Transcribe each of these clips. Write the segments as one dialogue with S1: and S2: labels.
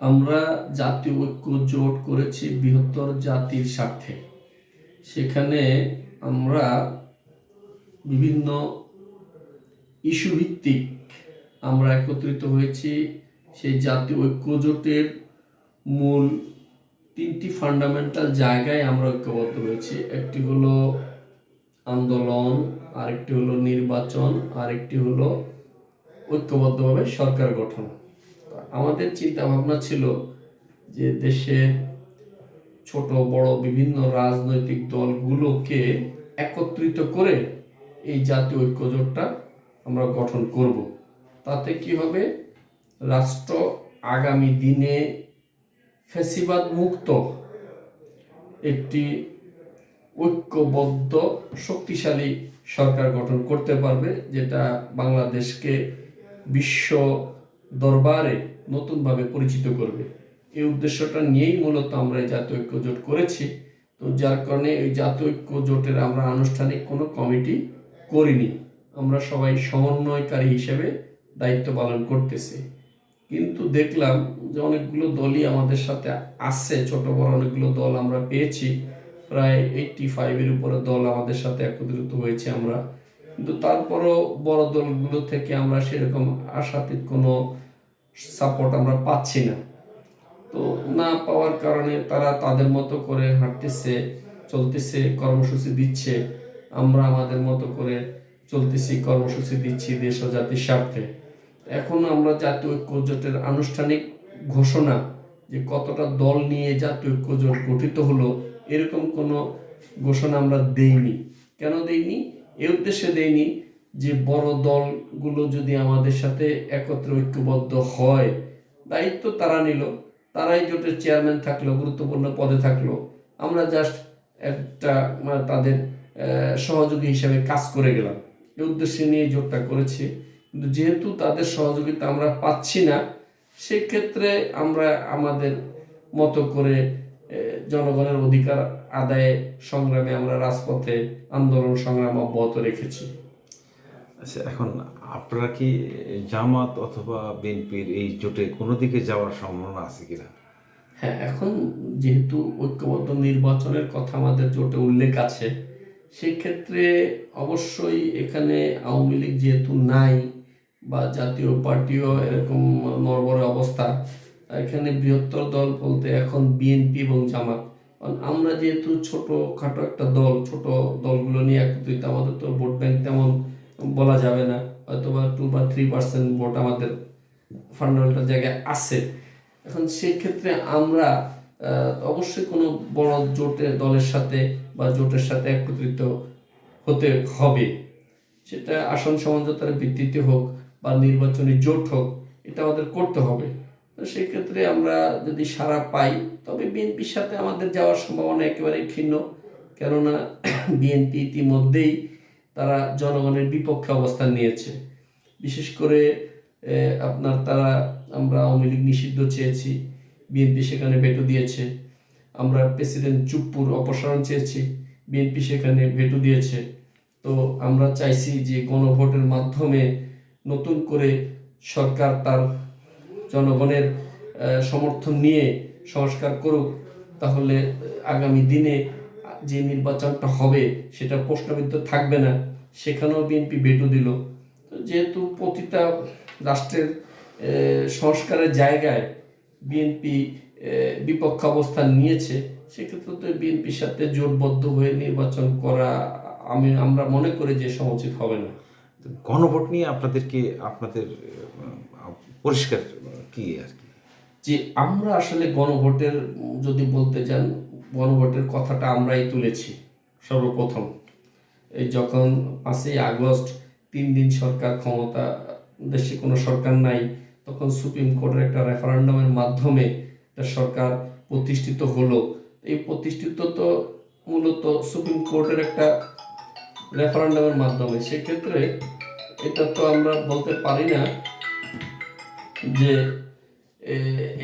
S1: আমরা জাতীয় ঐক্য জোট করেছি বৃহত্তর জাতির স্বার্থে। সেখানে আমরা বিভিন্ন ইস্যু ভিত্তিক আমরা একত্রিত হয়েছি। সেই জাতীয় ঐক্য জোটের মূল তিনটি ফান্ডামেন্টাল জায়গায় আমরা ঐক্যবদ্ধ হয়েছি। একটি হলো আন্দোলন, আরেকটি হলো নির্বাচন, আরেকটি হলো ঐক্যবদ্ধভাবে সরকার গঠন। আমাদের চিন্তা ভাবনা ছিল যে দেশে ছোট, বড় বিভিন্ন রাজনৈতিক দলগুলোকে একত্রিত করে এই জাতীয় ঐক্যজোটটা আমরা গঠন করব। তাতে কি হবে? রাষ্ট্র আগামী দিনে ফ্যাসিবাদ মুক্ত, একটি ঐক্যবদ্ধ, শক্তিশালী সরকার গঠন করতে পারবে, যেটা বাংলাদেশকে বিশ্ব দরবারে নতুনভাবে পরিচিত করবে। এই উদ্দেশ্যটা নিয়েই মূলত আমরা এই জাতীয় ঐক্য জোট করেছি। তো যার কারণে এই জাতীয় ঐক্য জোটের আমরা আনুষ্ঠানিক কোনো কমিটি করিনি। আমরা সবাই সমন্বয়কারী হিসেবে দায়িত্ব পালন করতেছি। কিন্তু দেখলাম যে অনেকগুলো দলই আমাদের সাথে আসছে ছোট বড় অনেকগুলো দল আমরা পেয়েছি। প্রায় এইটটি ফাইভের উপরে দল আমাদের সাথে একত্রিত হয়েছে আমরা। কিন্তু তারপরও বড় দলগুলো থেকে আমরা সেরকম আশাতীত কোনো সাপোর্ট আমরা পাচ্ছি না। তো না পাওয়ার কারণে তারা তাদের মতো করে হাঁটতেছে, চলতেছে, কর্মসূচি দিচ্ছে। আমরা আমাদের মতো করে চলতেছি, কর্মসূচি দিচ্ছি দেশ ও জাতির স্বার্থে। এখন আমরা জাতীয় ঐক্য জোটের আনুষ্ঠানিক ঘোষণা যে কতটা দল নিয়ে জাতীয় ঐক্য জোট গঠিত হলো, এরকম কোনো ঘোষণা আমরা দেইনি। কেন দেইনি? এ উদ্দেশ্যে দেইনি যে বড় দলগুলো যদি আমাদের সাথে একত্রে ঐক্যবদ্ধ হয়, দায়িত্ব তারা নিল, তারাই জোটের চেয়ারম্যান থাকল, গুরুত্বপূর্ণ পদে থাকল। আমরা জাস্ট একটা মানে তাদের সহযোগী হিসাবে কাজ করে গেলাম। এই উদ্দেশ্যে নিয়ে জোটটা করেছি। কিন্তু যেহেতু তাদের সহযোগিতা আমরা পাচ্ছি না, সেক্ষেত্রে আমরা আমাদের মতো করে জনগণের অধিকার আদায়ে সংগ্রামে আমরা রাজপথে আন্দোলন সংগ্রাম অব্যাহত রেখেছি।
S2: আচ্ছা এখন আপনারা কি জামাত অথবা বিএনপির এই জোটে কোনো দিকে যাওয়ার সম্ভাবনা আছে কিনা?
S1: হ্যাঁ এখন যেহেতু ঐক্যবদ্ধ নির্বাচনের কথা আমাদের জোটে উল্লেখ আছে, সেক্ষেত্রে অবশ্যই এখানে আওয়ামী লীগ যেহেতু নাই বা জাতীয় পার্টিও এরকম নরবরে অবস্থা, এখানে বৃহত্তর দল বলতে এখন বিএনপি এবং জামাত। আমরা যেহেতু ছোট খাটো একটা দল, ছোট দলগুলো নিয়ে একত্রিত, আমাদের তো ভোট ব্যাংক তেমন বলা যাবে না। হয়তো বা টু বা থ্রি পার্সেন্ট ভোট আমাদের ফান্ডামেন্টাল জায়গায় আছে। এখন সেই ক্ষেত্রে আমরা অবশ্যই কোনো বড় জোটের দলের সাথে বা জোটের সাথে একত্রিত হতে হবে। সেটা আসন সমঝোতার ভিত্তিতে হোক বা নির্বাচনী জোট হোক, এটা আমাদের করতে হবে। সেই আমরা যদি সারা পাই, তবে বিএনপির সাথে আমাদের যাওয়ার সম্ভাবনা একেবারেই ক্ষীণ। কেননা বিএনপি ইতিমধ্যেই তারা জনগণের বিপক্ষে অবস্থান নিয়েছে। বিশেষ করে আপনার তারা, আমরা আওয়ামী লীগ নিষিদ্ধ চেয়েছি, বিএনপি সেখানে ভেটো দিয়েছে। আমরা প্রেসিডেন্ট চুপ্পুর অপসারণ চেয়েছি, বিএনপি সেখানে ভেটো দিয়েছে। তো আমরা চাইছি যে গণভোটের মাধ্যমে নতুন করে সরকার তার জনগণের সমর্থন নিয়ে সংস্কার করুক। তাহলে আগামী দিনে যে নির্বাচনটা হবে সেটা প্রশ্নবিদ্ধ থাকবে না। সেখানেও বিএনপি ভেটো দিল। যেহেতু প্রতিটা রাষ্ট্রের সংস্কারের জায়গায় বিএনপি বিপক্ষ অবস্থান নিয়েছে সেক্ষেত্রে তো বিএনপির সাথে জোটবদ্ধ হয়ে নির্বাচন করা আমি আমরা মনে করি যে সমুচিত হবে না।
S2: গণভোট নিয়ে আপনাদেরকে আপনাদের পরিষ্কার কি আর কি?
S1: যে আমরা আসলে গণভোটের যদি বলতে যান গণভোটের কথাটা আমরাই তুলেছি, সর্বপ্রথম। এই যখন পাঁচই আগস্ট তিন দিন সরকার ক্ষমতা, দেশে কোনো সরকার নাই, তখন সুপ্রিম কোর্টের একটা রেফারেন্ডামের মাধ্যমে একটা সরকার প্রতিষ্ঠিত হলো। এই প্রতিষ্ঠিত তো মূলত সুপ্রিম কোর্টের একটা রেফারেন্ডামের মাধ্যমে। সেক্ষেত্রে এটা তো আমরা বলতে পারি না যে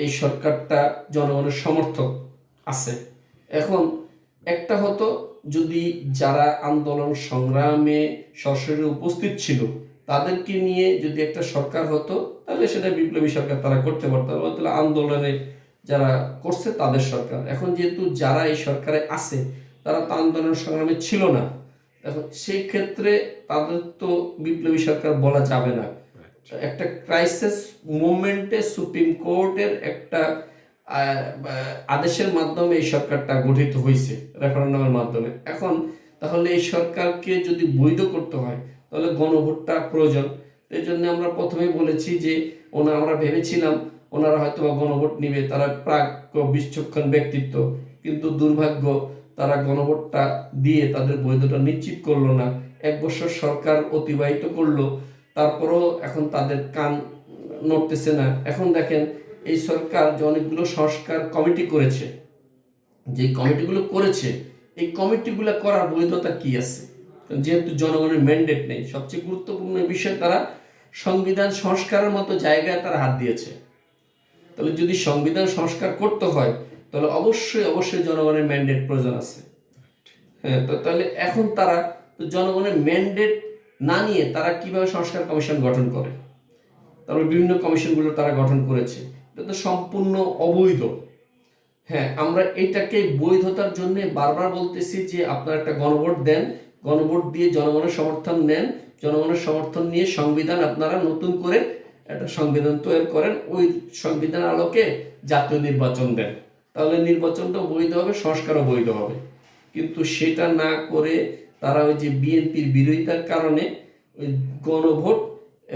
S1: এই সরকারটা জনগণের সমর্থক আছে। এখন একটা হতো যদি যারা আন্দোলন সংগ্রামে সরাসরি উপস্থিত ছিল তাদেরকে নিয়ে যদি একটা সরকার হতো তাহলে সেটা বিপ্লবী সরকার তারা করতে পারতো। তাহলে আন্দোলনে যারা করছে তাদের সরকার। এখন যেহেতু যারা এই সরকারে আছে তারা তো আন্দোলন সংগ্রামে ছিল না। এখন সেই ক্ষেত্রে তাদের তো বিপ্লবী সরকার বলা যাবে না। একটা ক্রাইসিস মুভমেন্টে সুপ্রিম কোর্টের একটা আদেশের মাধ্যমে এই সরকারটা গঠিত হয়েছে রেফারেন্ডামের মাধ্যমে। এখন তাহলে এই সরকারকে যদি বৈধ করতে হয়, তাহলে গণভোটটা প্রয়োজন। এই জন্য আমরা প্রথমেই বলেছি যে, ওনা আমরা ভেবেছিলাম ওনারা হয়তো বা গণভোট নিবে, তারা প্রাক বিচক্ষণ ব্যক্তিত্ব, কিন্তু দুর্ভাগ্য তারা গণভোটটা দিয়ে তাদের বৈধতা নিশ্চিত করল না। এক বছর সরকার অতিবাহিত করল, তারপরেও এখন তাদের কান নড়তেছে না। এখন দেখেন এই সরকার যে অনেকগুলো সংস্কার কমিটি করেছে যে কমিটিগুলো করেছে, এই কমিটিগুলো করার বৈধতা কি আছে? যেহেতু জনগণের ম্যান্ডেট নেই, সবচেয়ে গুরুত্বপূর্ণ বিষয় তারা সংবিধান সংস্কারের মতো জায়গায় তারা হাত দিয়েছে। তাহলে যদি সংবিধান সংস্কার করতে হয়, তাহলে অবশ্যই অবশ্যই জনগণের ম্যান্ডেট প্রয়োজন আছে। হ্যাঁ তো তাহলে এখন তারা জনগণের ম্যান্ডেট না নিয়ে তারা কীভাবে সংস্কার কমিশন গঠন করে? তারপর বিভিন্ন কমিশনগুলো তারা গঠন করেছে। এটা তো সম্পূর্ণ অবৈধ। হ্যাঁ আমরা এটাকে বৈধতার জন্য বারবার বলতেছি যে আপনারা একটা গণভোট দেন, গণভোট দিয়ে জনগণের সমর্থন নেন, জনগণের সমর্থন নিয়ে সংবিধান আপনারা নতুন করে একটা সংবিধান তৈরি করেন, ওই সংবিধান আলোকে জাতীয় নির্বাচন দেন। তাহলে নির্বাচনটাও বৈধ হবে, সংস্কারও বৈধ হবে। কিন্তু সেটা না করে তারা ওই যে বিএনপির বিরোধিতার কারণে ওই গণভোট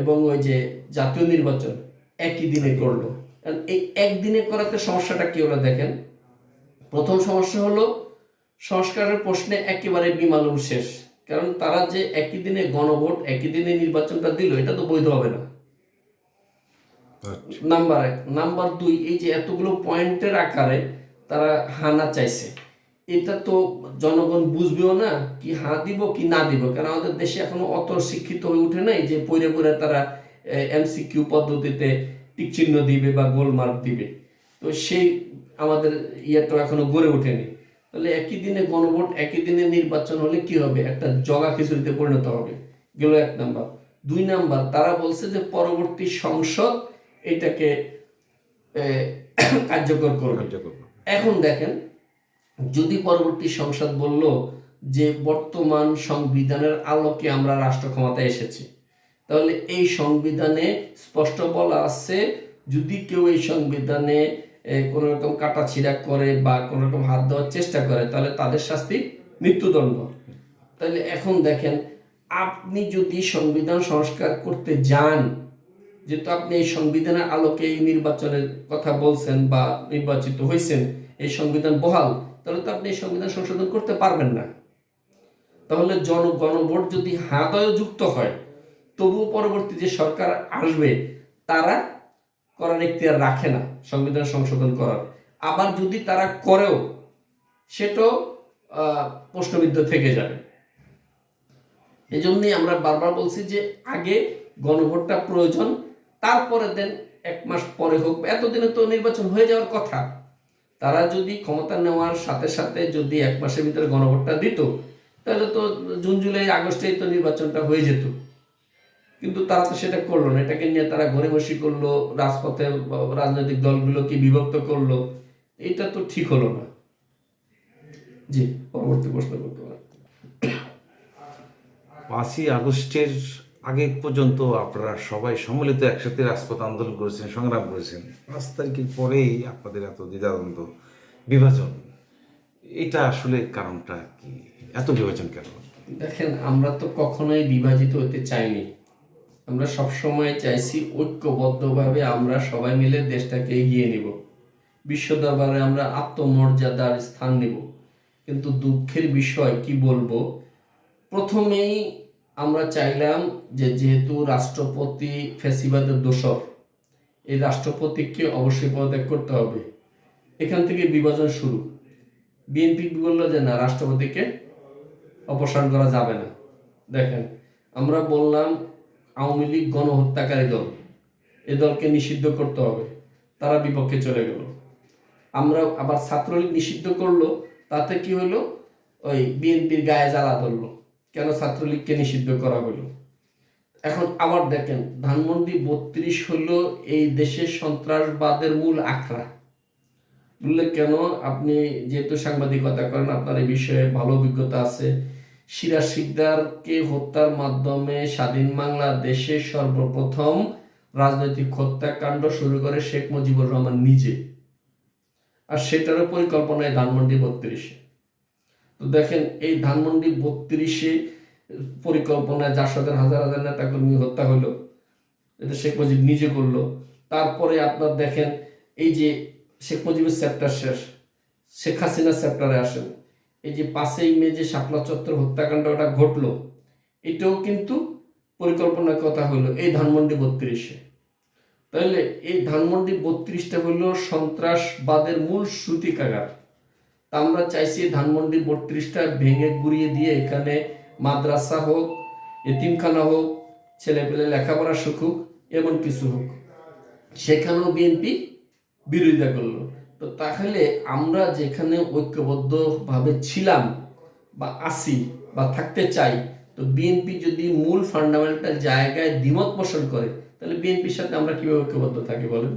S1: এবং ওই যে জাতীয় নির্বাচন একই দিনে করল। এই একদিনে করাতে সমস্যাটা কি হলো দেখেন? প্রথম সমস্যা হলো সংস্কারের প্রশ্নে একেবারে বিমালুম শেষ। কারণ তারা যে একই দিনে গণভোট একই দিনে নির্বাচনটা দিল এটা তো বৈধ হবে না। নাম্বার এক। নাম্বার দুই এই যে এতগুলো পয়েন্টের আকারে তারা হানা চাইছে। এটা তো জনগণ বুঝবেও না কি হা দিব কি না দিব। কারণ আমাদের দেশে এখনও অত শিক্ষিত হয়ে উঠে নাই যে পড়ে পড়ে তারা এমসিকিউ পদ্ধতিতে টিক চিহ্ন দিবে বা গোল মার্ক দিবে। তো সেই আমাদের ইয়েটা এখনও গড়ে ওঠেনি। তাহলে একই দিনে গণভোট একই দিনে নির্বাচন হলে কি হবে? একটা জগা খিচুড়িতে পরিণত হবে। গেল এক নাম্বার। দুই নাম্বার তারা বলছে যে পরবর্তী সংসদ এটাকে কার্যকর করবে।
S2: কার্যকর
S1: এখন দেখেন যদি পরবর্তী সংসদ বলল যে বর্তমান সংবিধানের আলোকে আমরা রাষ্ট্র ক্ষমতায় এসেছি তাহলে এই সংবিধানে স্পষ্ট বলা আছে, যদি কেউ এই সংবিধানে কোনো রকম কাটাছিড়া করে বা কোনো রকম হাত দেওয়ার চেষ্টা করে, তাহলে তাদের শাস্তি মৃত্যুদণ্ড। তাহলে এখন দেখেন, আপনি যদি সংবিধান সংস্কার করতে যান, যেহেতু আপনি এই সংবিধানের আলোকে এই নির্বাচনের কথা বলছেন বা নির্বাচিত হয়েছেন এই সংবিধান বহাল, তাহলে তো আপনি এই সংবিধান সংশোধন করতে পারবেন না। তাহলে জন গণভোট যদি হাদয় যুক্ত হয় তবুও পরবর্তী যে সরকার আসবে, তারা করার এখতিয়ার রাখে না, সংবিধান সংশোধন করার। আবার যদি তারা করেও, সেটাও প্রশ্নবিদ্ধ থেকে যাবে। এই জন্যই আমরা বারবার বলছি যে, আগে গণভোটটা প্রয়োজন, তারপরে দেন এক মাস পরে হোক, এতদিনে তো নির্বাচন হয়ে যাওয়ার কথা। তারা যদি ক্ষমতা নেওয়ার সাথে সাথে যদি এক মাসের ভিতরে গণভোটটা দিত, তাহলে তো জুন, জুলাই, আগস্টেই তো নির্বাচনটা হয়ে যেত। কিন্তু তারা তো সেটা করল না। এটাকে নিয়ে তারা গড়েমসি করল রাজপথে রাজনৈতিক দলগুলোকে বিভক্ত করল। এটা তো ঠিক হলো না। জি পরবর্তী প্রশ্ন করতে পারেন।
S2: পাঁচই আগস্টের আগে পর্যন্ত আপনারা সবাই সম্মিলিত একসাথে রাজপথ আন্দোলন করেছেন সংগ্রাম করেছেন। পাঁচ তারিখের পরেই আপনাদের এত দ্বিধাদ্বন্দ্ব বিভাজন এটা আসলে কারণটা কি? এত বিভাজন কেন?
S1: দেখেন আমরা তো কখনোই বিভাজিত হতে চাইনি। আমরা সবসময় চাইছি ঐক্যবদ্ধভাবে আমরা সবাই মিলে দেশটাকে এগিয়ে নিব। বিশ্ব দরবারে আমরা আত্মমর্যাদার স্থান নিব। কিন্তু দুঃখের বিষয় কি বলব? প্রথমেই আমরা চাইলাম যে যেহেতু রাষ্ট্রপতি ফেসিবাদের দোষর, এই রাষ্ট্রপতিকে অবশ্যই পদত্যাগ করতে হবে। এখান থেকে বিভাজন শুরু। বিএনপি বলল যে, না, রাষ্ট্রপতিকে অপসারণ করা যাবে না। দেখেন, আমরা বললাম আওয়ামী লীগ গণহত্যাকারী দল। এ দলকে নিষিদ্ধ করতে হবে। তারা বিপক্ষে চলে গেল। আমরা আবার ছাত্রলীগ নিষিদ্ধ করল, তাতে কি হলো? ওই বিএনপির গায়ে জ্বালা ধরলো। কেন ছাত্রলীগকে নিষিদ্ধ করা হলো? এখন আবার দেখেন, ধানমন্ডি বত্রিশ হলো এই দেশের সন্ত্রাসবাদের মূল আখড়া। বললে কেন? আপনি যেহেতু সাংবাদিকতা করেন, আপনার এই বিষয়ে ভালো অভিজ্ঞতা আছে। সিরাজ শিকদারকে হত্যার মাধ্যমে স্বাধীন বাংলাদেশে সর্বপ্রথম রাজনৈতিক হত্যাকাণ্ড শুরু করে শেখ মুজিবুর রহমান নিজে। আর সেটারও পরিকল্পনায় ধানমন্ডি বত্রিশে। তো দেখেন, এই ধানমন্ডি বত্রিশে পরিকল্পনায় জাসদের হাজার হাজার নেতাকর্মী হত্যা হলো, এটা শেখ মুজিব নিজে করল। তারপরে আপনার দেখেন, এই যে শেখ মুজিবের চ্যাপ্টার শেষ, শেখ হাসিনার চ্যাপ্টারে আসেন। এই যে পাঁচই মে যে শাপলা চত্বর হত্যাকাণ্ড ওটা ঘটলো, এটাও কিন্তু পরিকল্পনার কথা হলো এই ধানমন্ডি বত্রিশে। তাহলে এই ধানমন্ডি বত্রিশটা হলো সন্ত্রাসবাদের মূল শ্রুতিকাগার। তা আমরা চাইছি ধানমন্ডি বত্রিশটা ভেঙে গুড়িয়ে দিয়ে এখানে মাদ্রাসা হোক, এতিমখানা হোক ছেলে পেলে লেখাপড়া শিখুক, এমন কিছু হোক। সেখানেও বিএনপি বিরোধিতা করল। তো তাহলে আমরা যেখানে ঐক্যবদ্ধভাবে ছিলাম বা আসি বা থাকতে চাই, তো বিএনপি যদি মূল ফান্ডামেন্টাল জায়গায় দ্বিমত পোষণ করে, তাহলে বিএনপির সাথে আমরা কীভাবে ঐক্যবদ্ধ থাকি বলেন?